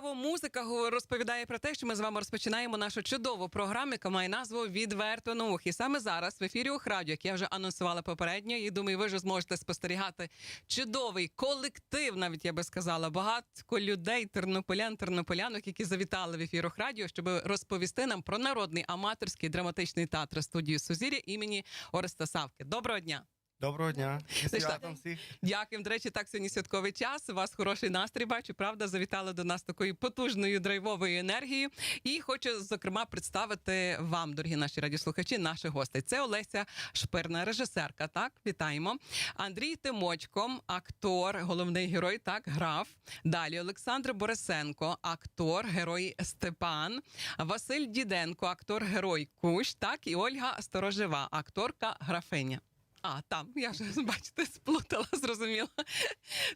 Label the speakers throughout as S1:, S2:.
S1: Чудова музика розповідає про те, що ми з вами розпочинаємо нашу чудову програму, яка має назву Відверто наух. І саме зараз в ефірі Охрадю, як я вже анонсувала попередньо, і думаю, ви вже зможете спостерігати чудовий колектив, навіть я би сказала, багато людей, тернополян, тернополянок, які завітали в ефір Охрадіо, щоб розповісти нам про народний аматорський драматичний театр студію Сузір'я імені Ореста Савки. Доброго дня!
S2: Доброго дня. Святом всіх.
S1: Дякуємо. До речі, так сьогодні святковий час. У вас хороший настрій. Бачу, правда, завітали до нас такою потужною драйвовою енергією. І хочу зокрема представити вам, дорогі наші радіослухачі, наших гостей. Це Олеся Шпирна, режисерка. Так, вітаємо. Андрій Тимочко, актор, головний герой. Так, граф. Далі Олександр Борисенко, актор, герой Степан, Василь Діденко, актор, герой Кущ. Так, і Ольга Сторожева, акторка, графиня. А, там, я вже бачите, сплутала, зрозуміла.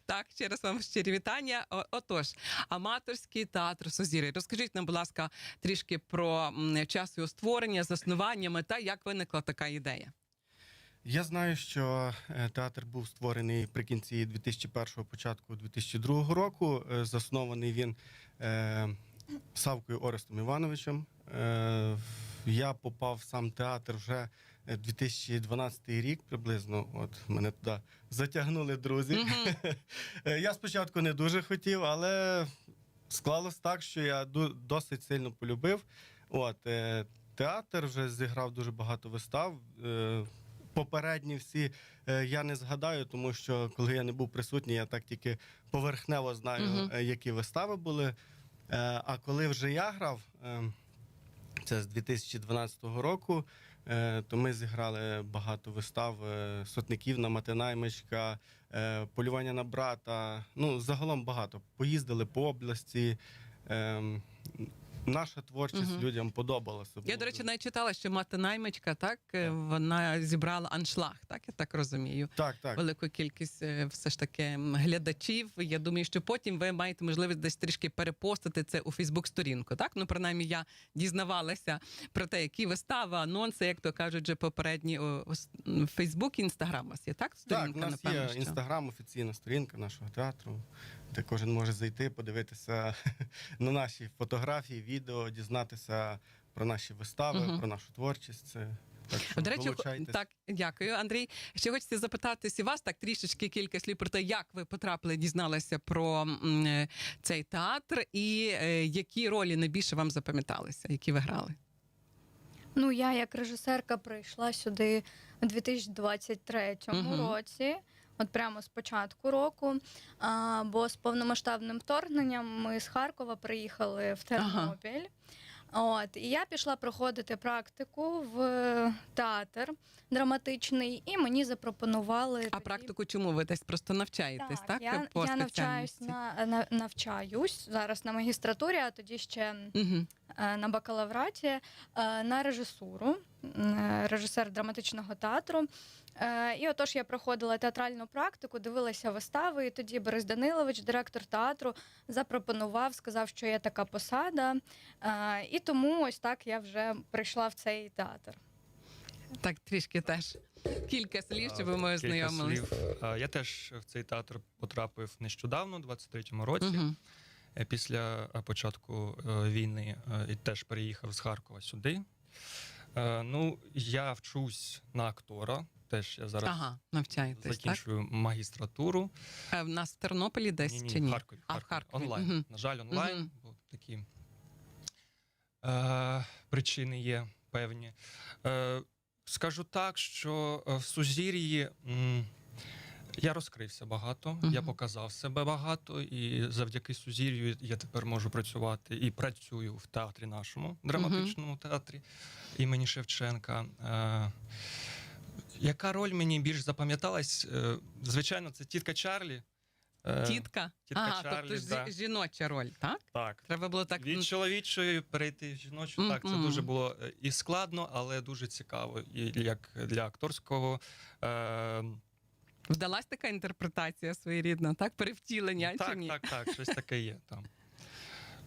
S1: Так, ще раз вам щирі вітання. Отож, аматорський театр Сузір'я. Розкажіть нам, будь ласка, трішки про час його створення, заснування, мета, як виникла така ідея.
S2: Я знаю, що е, театр був створений при кінці 2001 початку 2002 року. Е, Заснований він е, Савкою Орестом Івановичем. Я попав в сам театр вже 2012 рік приблизно. От мене туди затягнули друзі. Е, Я спочатку не дуже хотів, але склалось так, що я досить сильно полюбив. От, е, театр вже зіграв дуже багато вистав. Е, Попередні всі е, я не згадаю, тому що коли я не був присутній, я так тільки поверхнево знаю,
S1: Мгм.
S2: е, які вистави були. Е, а коли вже я грав, е, це з 2012 року, е, то ми зіграли багато вистав е, сотників на Матинаймичка, е, полювання на брата. Ну, загалом багато. Поїздили по області. Наша творчість
S1: Мгм.
S2: людям подобалася.
S1: Я,
S2: Було
S1: до речі, навіть читала, що мати наймичка, так, е, вона зібрала аншлаг, так, я так розумію.
S2: так, так.
S1: Велику кількість е, все ж таки глядачів. Я думаю, що потім ви маєте можливість десь трішки перепостити це у Фейсбук-сторінку. Так, ну принаймні я дізнавалася про те, які вистави, анонси, як то кажуть, вже попередні у Фейсбук і Інстаграм є. Так,
S2: Так, у нас
S1: напевно,
S2: є
S1: що?
S2: інстаграм, офіційна сторінка нашого театру, де кожен може зайти, подивитися на наші фотографії, відео, дізнатися про наші вистави,
S1: Мгм.
S2: про нашу творчість. Це так що
S1: До речі, так, дякую, Андрій. Ще хочеться запитатись і вас так трішечки кілька слів про те, як ви потрапили, дізналися про е, цей театр, і е, які ролі найбільше вам запам'яталися, які ви грали.
S3: Ну, я як режисерка прийшла сюди у 2023
S1: Мгм.
S3: році, от прямо з початку року. А, бо з повномасштабним вторгненням ми з Харкова приїхали в Тернопіль. От, і я пішла проходити практику в театр драматичний, і мені запропонували
S1: А
S3: тоді-
S1: практику чому ви десь просто навчаєтесь? Так,
S3: я,
S1: по
S3: я навчаюсь на, на навчаюсь зараз на магістратурі, а тоді ще
S1: Угу.
S3: на бакалавраті е, на режисуру, е, режисер драматичного театру. Е, І отож я проходила театральну практику, дивилася вистави, і тоді Борис Данилович, директор театру, запропонував, сказав, що є така посада. Е, І тому ось так я вже прийшла в цей театр.
S1: Так, трішки теж кілька слів, щоб ми
S4: Кілька слів. Я теж в цей театр потрапив нещодавно, у 23-му році.
S1: Угу.
S4: Е, Після е, початку е, війни е, і теж переїхав з Харкова сюди. Е, Ну, я вчусь на актора. Теж я зараз
S1: Ага, навчаєтесь, так?
S4: закінчую магістратуру.
S1: А в нас в Тернополі десь
S4: Ні-ні,
S1: чи ні?
S4: в Харкові.
S1: А, в Харкові.
S4: Онлайн.
S1: Мгм.
S4: На жаль, онлайн,
S1: Мгм.
S4: бо такі е, причини є певні. Е, скажу так, що е, в Сузір'ї м, я розкрився багато, я
S1: Мгм.
S4: показав себе багато, і завдяки Сузір'ю я тепер можу працювати і працюю в театрі нашому, драматичному театрі імені Шевченка. Е, яка роль мені більш запам'яталась? Е, звичайно, це тітка Чарлі. Е,
S1: Тітка?
S4: Тітка
S1: ага,
S4: Чарлі,
S1: тобто
S4: да.
S1: жіноча роль, так?
S4: Так.
S1: Треба було так.
S4: Від чоловічої перейти в жіночу. Так, це дуже було е, і складно, але дуже цікаво. І як для акторського. Е,
S1: Вдалась така інтерпретація своєрідна, так? Перевтілення чи
S4: так,
S1: ні?
S4: так, так, щось таке є там.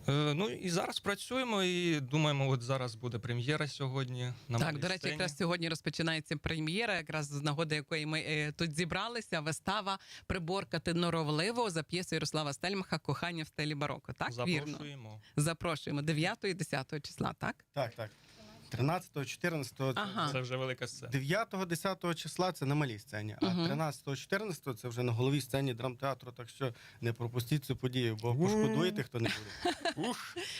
S4: Е, ну і зараз працюємо і думаємо, от зараз буде прем'єра сьогодні. На
S1: так, до речі,
S4: сцені.
S1: якраз сьогодні розпочинається прем'єра, якраз з нагоди якої ми е, тут зібралися. Вистава приборкати норовливо за п'єсою Ярослава Стельмаха Кохання в стилі бароко. Так вірно
S4: Запрошуємо.
S1: запрошуємо 9 і 10 числа. Так
S2: Так, так. 13-го, 14-го, це
S1: Ага.
S4: Це вже велика сцена.
S2: 9-10 числа це на малій сцені, а
S1: Мгм.
S2: 13-14 це вже на головній сцені драмтеатру. Так що не пропустіть цю подію, бо пошкодуєте, хто не буде.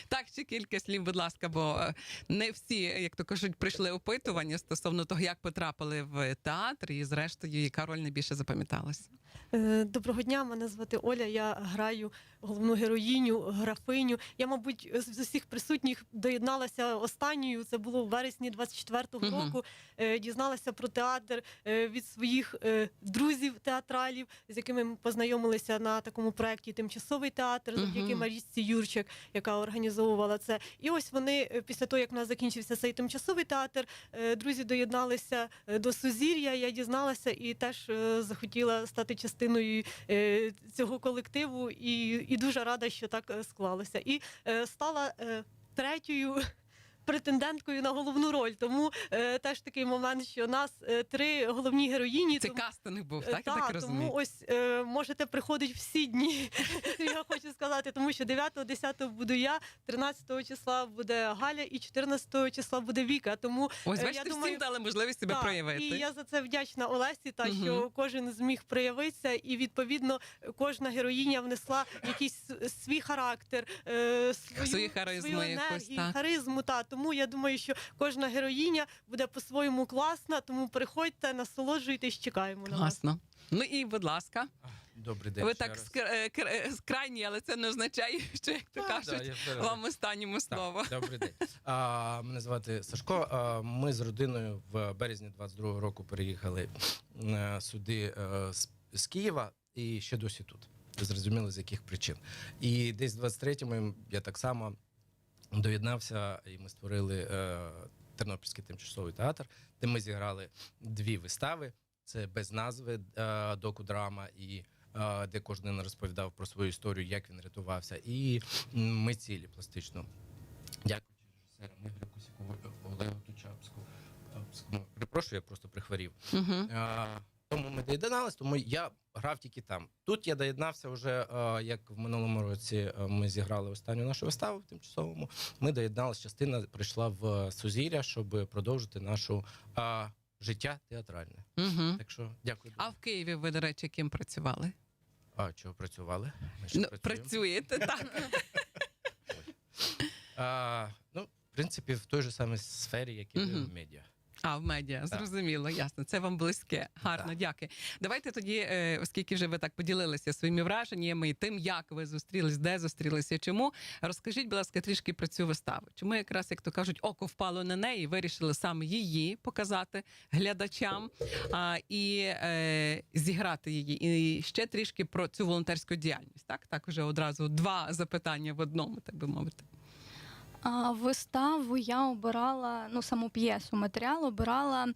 S1: Так, ще кілька слів, будь ласка, бо е, не всі, як то кажуть, прийшли опитування стосовно того, як потрапили в театр, і зрештою, яка роль найбільше запам'яталась.
S5: Е, Доброго дня, мене звати Оля. Я граю головну героїню, графиню. Я, мабуть, з усіх присутніх доєдналася останньою. Це було в вересні 24-го
S1: Мгм.
S5: року. Е, Дізналася про театр е, від своїх е, друзів театралів, з якими ми познайомилися на такому проєкті Тимчасовий театр завдяки
S1: Мгм.
S5: Марічці Юрчик, яка організовувала це. І ось вони після того, як в нас закінчився цей тимчасовий театр, друзі доєдналися до Сузір'я. Я дізналася і теж захотіла стати частиною е, цього колективу, і, і дуже рада, що так е, склалося. І е, стала третьою. Претенденткою на головну роль, тому е, теж такий момент, що нас е, три головні героїні.
S1: Це
S5: тому-
S1: кастинг був,
S5: Е,
S1: так? Я так
S5: тому ось е, можете приходити всі дні. я хочу сказати, тому що 9-10 буду я, 13 числа буде Галя і 14 числа буде Віка. Тому
S1: Ось
S5: е,
S1: бачите,
S5: я
S1: всім
S5: думаю,
S1: дали можливість себе
S5: так,
S1: проявити.
S5: І я за це вдячна Олесі, та
S1: Мгм.
S5: що кожен зміг проявитися, і відповідно кожна героїня внесла якийсь свій характер, е, свою,
S1: Свою
S5: енергію,
S1: так.
S5: харизму. Та тому я думаю, що кожна героїня буде по-своєму класна. Тому приходьте, насолоджуйтесь, чекаємо на вас.
S1: Класно. Ну і будь ласка,
S6: Добрий день.
S1: ви
S6: ще
S1: так
S6: раз.
S1: скр- е, кр- е, крайні, але це не означає, що як то
S6: Так,
S1: кажуть,
S6: да, я
S1: вам останньому слово.
S6: Так, добрий день. А, мене звати Сашко. А, ми з родиною в березні 22-го року переїхали е, сюди е, з, з Києва і ще досі тут. Зрозуміло, з яких причин. І десь в 23-му я так само доєднався, і ми створили е, Тернопільський тимчасовий театр, де ми зіграли дві вистави. Це без назви е, доку-драма і. е, Де кожен розповідав про свою історію, як він рятувався, і ми цілі пластично. Дякую режисерам Ігорю Косякову, Олегу Тучапську. Ну, Перепрошую, я просто прихворів.
S1: Угу.
S6: А, тому ми доєднались, тому я грав тільки там. Тут я доєднався вже, як в минулому році ми зіграли останню нашу виставу в тимчасовому. Ми доєдналися, частина прийшла в Сузір'я, щоб продовжити нашу а, життя театральне.
S1: Угу.
S6: Так що дякую.
S1: А в Києві ви, до речі, ким працювали?
S6: А чого працювали? Ми ще
S1: Ну, працюєте, так.
S6: А, ну, в принципі, в той же самій сфері, як і в медіа.
S1: А, в медіа, зрозуміло, ясно. Це вам близьке. Гарно,
S6: Так.
S1: дякую. Давайте тоді, е, оскільки вже ви так поділилися своїми враженнями і тим, як ви зустрілись, де зустрілися, чому. Розкажіть, будь ласка, трішки про цю виставу. Чому якраз, як то кажуть, око впало на неї, вирішили саме її показати глядачам а, і е, зіграти її. І ще трішки про цю волонтерську діяльність. Так, так вже одразу два запитання в одному, так би мовити.
S3: Виставу я обирала, ну саму п'єсу, матеріал обирала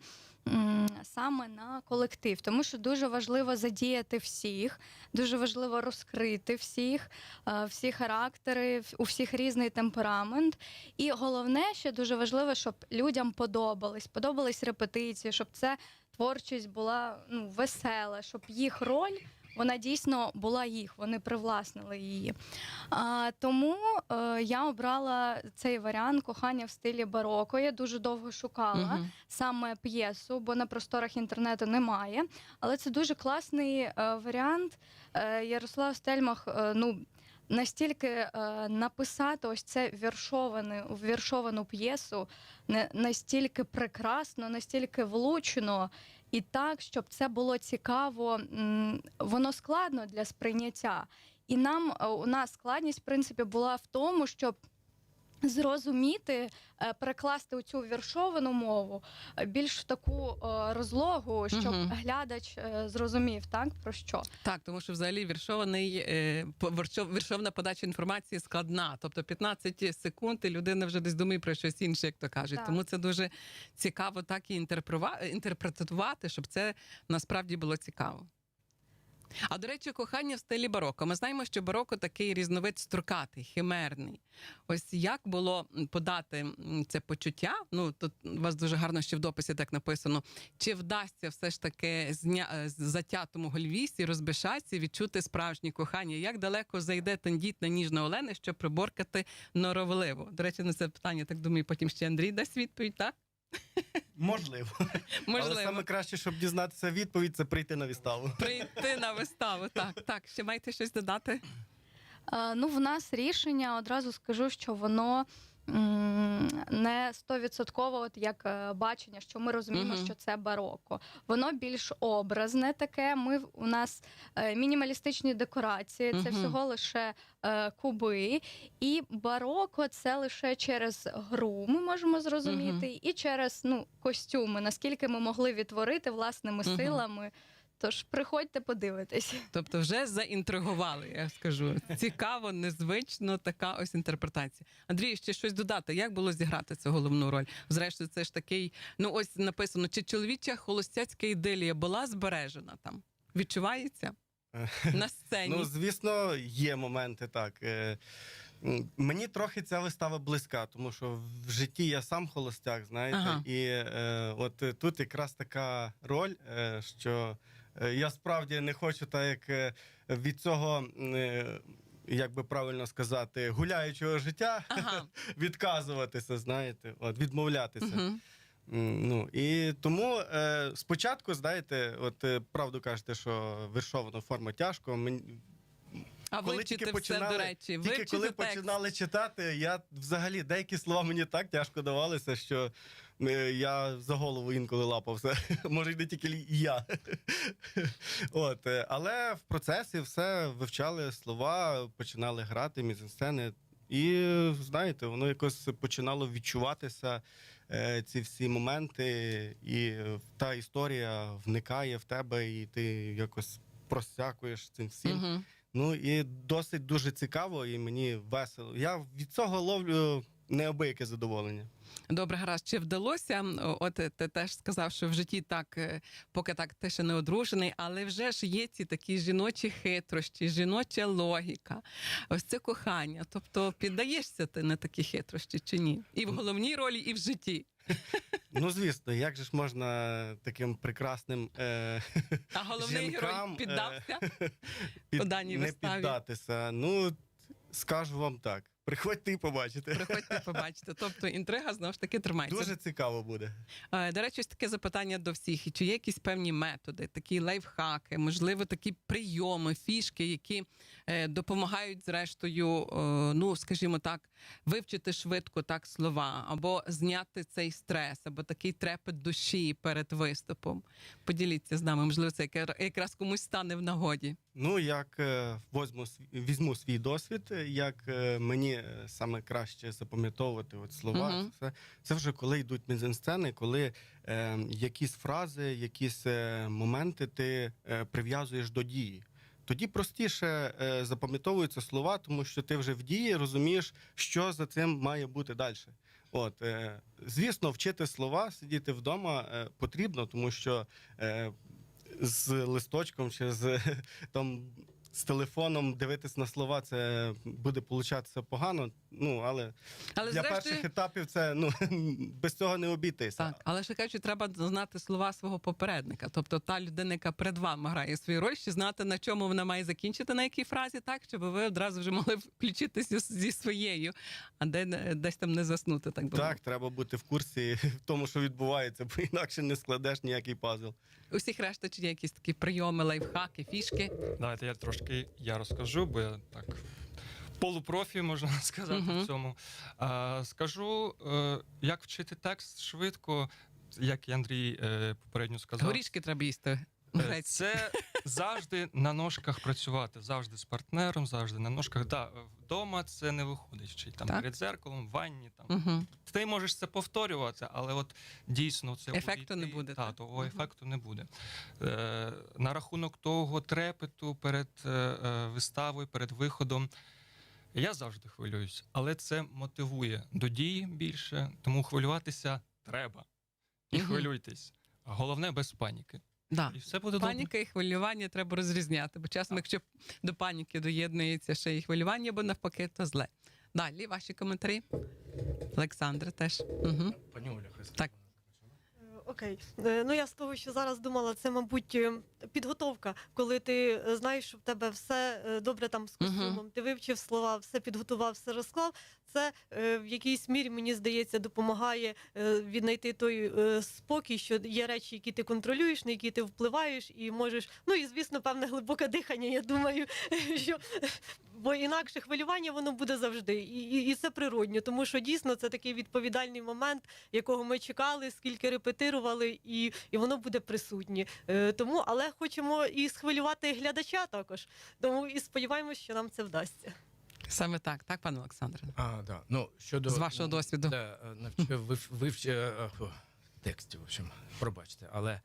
S3: м, саме на колектив, тому що дуже важливо задіяти всіх, дуже важливо розкрити всіх, е, всі характери, у всіх різний темперамент. І головне, що дуже важливо, щоб людям подобались, подобались репетиції, щоб це творчість була ну, весела, щоб їх роль. Вона дійсно була їх, вони привласнили її. А, тому е, я обрала цей варіант кохання в стилі бароко. Я дуже довго шукала
S1: Мгм.
S3: саме п'єсу, бо на просторах інтернету немає. Але це дуже класний е, варіант. Е, Ярослав Стельмах, е, ну. Настільки е, написати ось це віршовану, віршовану п'єсу не настільки прекрасно, настільки влучно, і так, щоб це було цікаво, воно складно для сприйняття. І нам е, у нас складність, в принципі, була в тому, щоб зрозуміти, е, перекласти у цю віршовану мову е, більш в таку е, розлогу, щоб
S1: Мгм.
S3: глядач зрозумів, так про що.
S1: Так, тому що взагалі віршований віршовна подача інформації складна. Тобто 15 секунд і людина вже десь думає про щось інше, як то кажуть.
S3: Так.
S1: Тому це дуже цікаво так і інтерпретувати, щоб це насправді було цікаво. А до речі, кохання в стилі бароко. Ми знаємо, що бароко такий різновид строкатий, химерний. Ось як було подати це почуття? Ну тут у вас дуже гарно ще в дописі так написано. Чи вдасться все ж таки зня... е, затятому гольвісі, розбишаці відчути справжнє кохання? Як далеко зайде тендітна ніжна Олена, щоб приборкати норовливо? До речі, на це питання так думаю, потім ще Андрій дасть відповідь. Так
S2: Можливо.
S1: можливо.
S2: Але саме краще, щоб дізнатися відповідь, це прийти на виставу.
S1: Прийти на виставу. Так, так. Ще маєте щось додати?
S3: Е, Ну, в нас рішення одразу скажу, що воно. Не стовідсотково, от як е, бачення, що ми розуміємо,
S1: Мгм.
S3: що це бароко. Воно більш образне таке. Ми у нас е, мінімалістичні декорації, це
S1: Мгм.
S3: всього лише е, куби. І бароко це лише через гру. Ми можемо зрозуміти, і через ну костюми, наскільки ми могли відтворити власними
S1: Мгм.
S3: силами. Тож приходьте подивитись.
S1: Тобто, вже заінтригували, я скажу. Цікаво, незвично така ось інтерпретація. Андрій, ще щось додати. Як було зіграти цю головну роль? Зрештою, це ж такий. Ну, ось написано: чи чоловіча холостяцька ідилія була збережена там? Відчувається на сцені?
S2: Ну, звісно, є моменти так. Е, Мені трохи ця вистава близька, тому що в житті я сам холостяк, знаєте,
S1: Ага.
S2: і е, от е, тут якраз така роль, е, що е, я справді не хочу так як е, від цього. е, Як би правильно сказати, гуляючого життя
S1: Ага.
S2: відказуватися, знаєте, от відмовлятися. Угу. Ну і тому е, спочатку, знаєте, от е, правду кажете, що вершована форма тяжко. Мені
S1: А
S2: коли тільки
S1: все,
S2: починали-
S1: до речі,
S2: тільки коли
S1: текст.
S2: починали читати, я взагалі деякі слова мені так тяжко давалися, що е, я за голову інколи лапався. Може, не тільки я. От, е, але в процесі все вивчали слова, починали грати мізансцени. І знаєте, воно якось починало відчуватися е, ці всі моменти, і та історія вникає в тебе, і ти якось просякуєш цим всім.
S1: Мгм.
S2: Ну і досить дуже цікаво, і мені весело. Я від цього ловлю неабияке задоволення.
S1: Добре, гаразд. Чи вдалося? От е, ти теж сказав, що в житті так, е, поки так ти ще не одружений, але вже ж є ці такі жіночі хитрощі, жіноча логіка, ось це кохання. Тобто піддаєшся ти на такі хитрощі чи ні? І в головній ролі, і в житті.
S2: Ну звісно, як же ж можна таким прекрасним е,
S1: А головний
S2: Жінкам,
S1: герой
S2: е,
S1: піддався.
S2: під,
S1: По даній
S2: не
S1: виставі.
S2: піддатися? Ну скажу вам так: приходьте і побачите.
S1: Приходьте побачите. Тобто інтрига знову ж таки тримається.
S2: Дуже цікаво буде.
S1: Е, До речі, ось таке запитання до всіх. Чи є якісь певні методи, такі лайфхаки, можливо, такі прийоми, фішки, які е, допомагають, зрештою, е, ну скажімо так, вивчити швидко так слова, або зняти цей стрес, або такий трепет душі перед виступом. Поділіться з нами, можливо, це якраз комусь стане в нагоді.
S2: Ну, як возьму візьму свій досвід, як е, мені саме краще запам'ятовувати от слова, це, це вже коли йдуть мізансцени, коли е, якісь фрази, якісь е, моменти ти е, прив'язуєш до дії. Тоді простіше е, запам'ятовуються слова, тому що ти вже в дії розумієш, що за цим має бути далі. От, е, звісно, вчити слова, сидіти вдома е, потрібно, тому що е, з листочком чи з там з телефоном дивитись на слова, це буде получатися погано. Ну але,
S1: Але
S2: для
S1: зрештою,
S2: перших етапів це ну без цього не обійтися.
S1: Так, але ще кажуть, треба знати слова свого попередника. Тобто та людина, яка перед вами грає свою роль, ще знати, на чому вона має закінчити, на якій фразі, так, щоб ви одразу вже могли включитися зі своєю, а де десь там не заснути, так би
S2: Так, треба бути в курсі в тому, що відбувається, бо інакше не складеш ніякий пазл.
S1: Усіх решта, чи є якісь такі прийоми, лайфхаки, фішки.
S4: Давайте я трошки я розкажу, бо я так полупрофі, можна сказати, в цьому. А, скажу, е, як вчити текст швидко, як і Андрій е, попередньо сказав.
S1: Горішки треба їсти.
S4: Е, Це завжди на ножках працювати, завжди з партнером, завжди на ножках. Да, вдома це не виходить. Чи там
S1: Так.
S4: перед зеркалом, в ванні. Там.
S1: Угу.
S4: Ти можеш це повторювати, але от дійсно це
S1: Ефекту не буде,
S4: Та, того
S1: Мгм.
S4: ефекту не буде. Е, на рахунок того трепету перед е, виставою, перед виходом. Я завжди хвилююсь, але це мотивує до дії більше, тому хвилюватися треба. І
S1: Мгм.
S4: хвилюйтесь. Головне без паніки.
S1: Да.
S4: І все буде добре.
S1: І хвилювання треба розрізняти, бо часом, якщо до паніки доєднується ще і хвилювання, або навпаки, то зле. Далі ваші коментарі. Олександр теж. Угу.
S6: Пані Оля, хай
S1: Так.
S5: Окей, Е, ну я з того, що зараз думала, це, мабуть, е, підготовка, коли ти е, знаєш, що в тебе все добре там з костюмом, ти вивчив слова, все підготував, все розклав. Це е, в якійсь мірі, мені здається, допомагає е, віднайти той е, спокій, що є речі, які ти контролюєш, на які ти впливаєш, і можеш. Ну і звісно, певне глибоке дихання. Я думаю, що бо інакше хвилювання воно буде завжди, і, і, і це природньо, тому що дійсно це такий відповідальний момент, якого ми чекали, скільки репетирували, і, і воно буде присутнє. Тому, але хочемо і схвилювати глядача також. Тому і сподіваємось, що нам це вдасться.
S1: Саме так, так, пане Олександре?
S6: А, да. Ну, щодо,
S1: З вашого досвіду.
S6: Да, навчив вив, вивч, е, е, текстів, в общем, пробачте. Але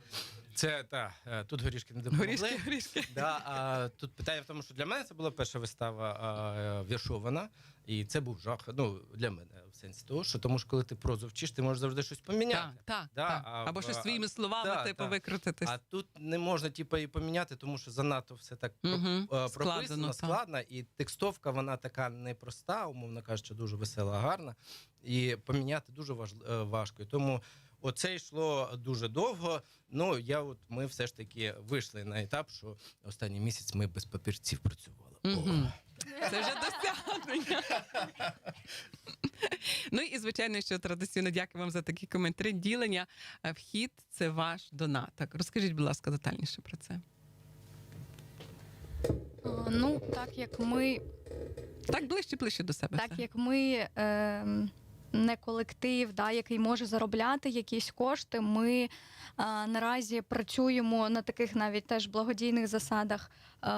S6: це, та, е, тут горішки не допомогли.
S1: Горішки, горішки.
S6: Да, а, тут питання в тому, що для мене це була перша вистава а, віршована, і це був жах. Ну, для мене в сенсі того, що тому що коли ти прозу вчиш, ти можеш завжди щось поміняти.
S1: Так, так,
S6: Да,
S1: так.
S6: а
S1: Або щось своїми словами,
S6: да,
S1: типу,
S6: да.
S1: викрутитись.
S6: А тут не можна типу, і поміняти, тому що занадто все так е, прописано,
S1: Складено,
S6: складно, і текстовка вона така непроста, умовно кажучи, дуже весела, гарна. І поміняти дуже важ- е, важко. І тому оце йшло дуже довго. Ну я от ми все ж таки вийшли на етап, що останній місяць ми без папірців працювали. О.
S1: Це вже досягнення. ну і звичайно, що традиційно дякую вам за такі коментарі. Ділення. Е, Вхід це ваш донат. Так, розкажіть, будь ласка, детальніше про це.
S3: Ну, так як ми
S1: Так, ближче, ближче до себе.
S3: Так
S1: це.
S3: як ми е, не колектив, да, який може заробляти якісь кошти, ми е, наразі працюємо на таких навіть теж благодійних засадах е,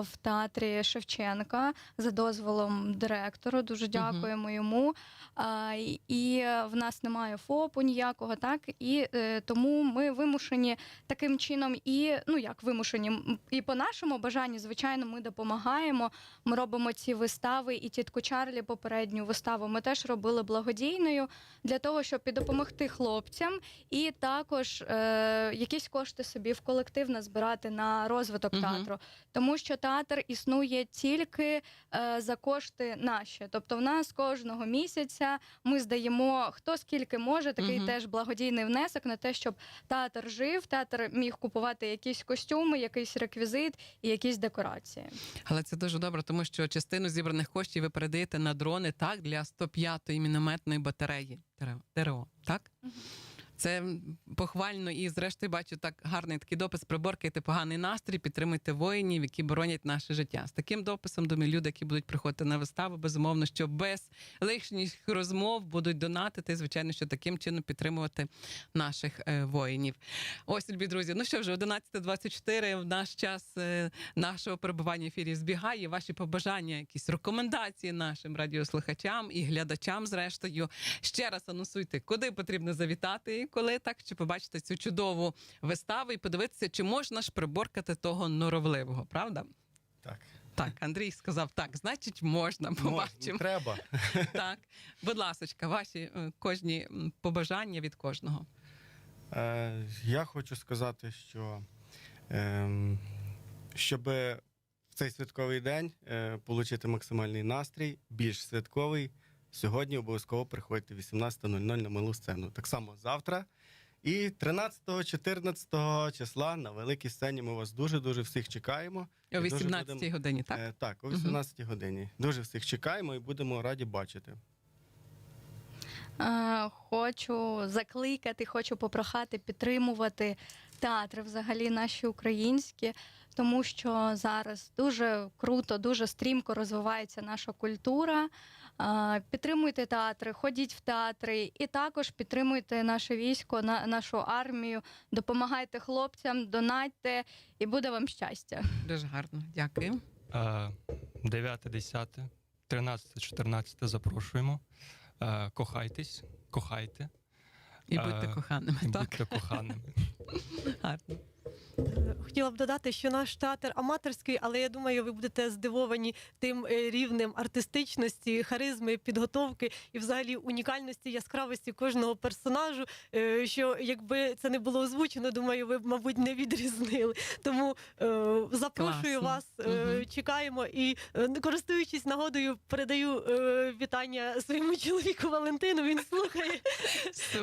S3: в театрі Шевченка за дозволом директору. Дуже дякуємо йому. Е, і- в нас немає ФОПу ніякого, так і е, тому ми вимушені таким чином, і ну як вимушені, і по нашому бажанню, звичайно, ми допомагаємо. Ми робимо ці вистави, і тітку Чарлі попередню виставу ми теж робили благодійною для того, щоб допомогти хлопцям, і також е, якісь кошти собі в колектив назбирати на розвиток
S1: Мгм.
S3: театру, тому що театр існує тільки е, за кошти наші. Тобто, в нас кожного місяця ми здаємо хто скільки може, такий
S1: Мгм.
S3: теж благодійний внесок на те, щоб театр жив, театр міг купувати якісь костюми, якийсь реквізит і якісь декорації.
S1: Але це дуже добре, тому що частину зібраних коштів ви передаєте на дрони так для 105-ї мінометної батареї ТРО, так? так? Це похвально і, зрештою, бачу так гарний такий допис. Приборкайте поганий настрій, підтримуйте воїнів, які боронять наше життя. З таким дописом думаю, люди, які будуть приходити на виставу, безумовно, що без лишніх розмов будуть донатити. Звичайно, що таким чином підтримувати наших е, воїнів. Ось, любі друзі. Ну що вже 11.24, В наш час е, нашого перебування в ефірі збігає. Ваші побажання, якісь рекомендації нашим радіослухачам і глядачам. Зрештою, ще раз анонсуйте, куди потрібно завітати коли так, щоб побачити цю чудову виставу і подивитися, чи можна ж приборкати того норовливого, правда?
S2: Так.
S1: Так, Андрій сказав так, значить, можна. Побачимо.
S2: Треба.
S1: Так, будь ласочка, ваші е, кожні побажання від кожного.
S2: Е, я хочу сказати, що ем, щоб в цей святковий день е, отримати максимальний настрій, більш святковий, сьогодні обов'язково приходьте 18.00 на малу сцену. Так само завтра. І 13-14 числа на великій сцені ми вас дуже-дуже всіх чекаємо.
S1: О
S2: І дуже
S1: 18
S2: будемо-
S1: годині, так?
S2: Е, так, о
S1: Мгм.
S2: 18 годині. Дуже всіх чекаємо і будемо раді бачити.
S3: Е, Хочу закликати, хочу попрохати підтримувати театри, взагалі наші українські, тому що зараз дуже круто, дуже стрімко розвивається наша культура. Підтримуйте театри, ходіть в театри, і також підтримуйте наше військо, на- нашу армію, допомагайте хлопцям, донатьте, і буде вам щастя.
S1: Дуже гарно, дякую.
S4: 9, 10, 13, 14 запрошуємо. Кохайтесь, кохайте
S1: І будьте коханими.
S4: і
S1: Так,
S4: будьте коханими.
S1: гарно.
S5: Хотіла б додати, що наш театр аматорський, але я думаю, ви будете здивовані тим е, рівнем артистичності, харизми, підготовки і взагалі унікальності, яскравості кожного персонажу. е, Що якби це не було озвучено, думаю, ви б, мабуть, не відрізнили. Тому е, запрошую
S1: Класно.
S5: вас,
S1: Мгм.
S5: чекаємо і користуючись нагодою, передаю вітання своєму чоловіку Валентину. Він слухає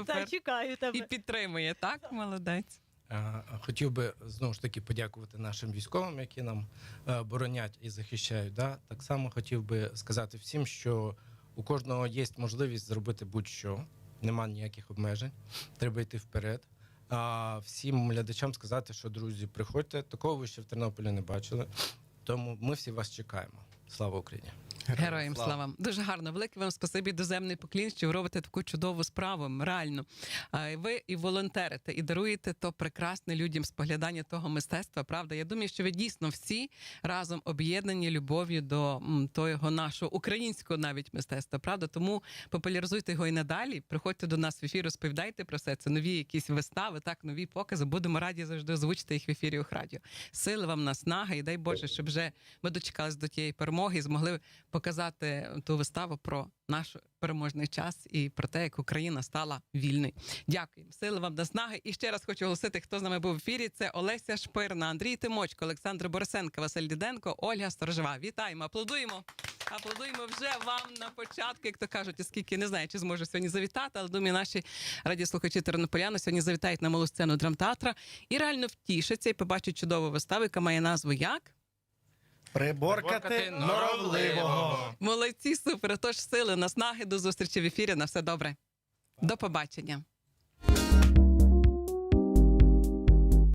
S5: та чекаю тебе.
S1: І підтримує, так? Молодець.
S6: Е, Хотів би знову ж таки подякувати нашим військовим, які нам е, боронять і захищають. Да? Так само хотів би сказати всім, що у кожного є можливість зробити будь-що, нема ніяких обмежень, треба йти вперед. А всім глядачам сказати, що друзі, приходьте, такого ви ще в Тернополі не бачили. Тому ми всі вас чекаємо. Слава Україні!
S1: Героям слава. Дуже гарно. Велике вам спасибі, доземний поклін, що ви робите таку чудову справу. Реально. Ви і волонтерите, і даруєте то прекрасне людям споглядання того мистецтва. Правда, я думаю, що ви дійсно всі разом об'єднані любов'ю до того нашого українського навіть мистецтва. Правда, тому популяризуйте його і надалі. Приходьте до нас в ефір, розповідайте про все. Це нові якісь вистави, так нові покази. Будемо раді завжди озвучити їх в ефірі Охрадіо. Сили вам наснаги, і дай Боже, щоб вже ми дочекались до тієї перемоги і змогли показати ту виставу про наш переможний час і про те, як Україна стала вільною. Дякую. Сили вам наснаги. І ще раз хочу оголосити, хто з нами був в ефірі. Це Олеся Шпирна, Андрій Тимочко, Олександр Борисенко, Василь Діденко, Ольга Сторожова. Вітаємо, аплодуємо. Аплодуємо вже вам на початку, як то кажуть, оскільки не знаю, чи зможу сьогодні завітати, але думаю, наші радіослухачі тернополяни сьогодні завітають на малу сцену драмтеатра і реально втішаться і побачать чудову виставу, яка має назву як.
S2: Приборкати норовливого.
S1: Молодці, супер. Тож сили, наснаги, до зустрічі в ефірі. На все добре. До побачення.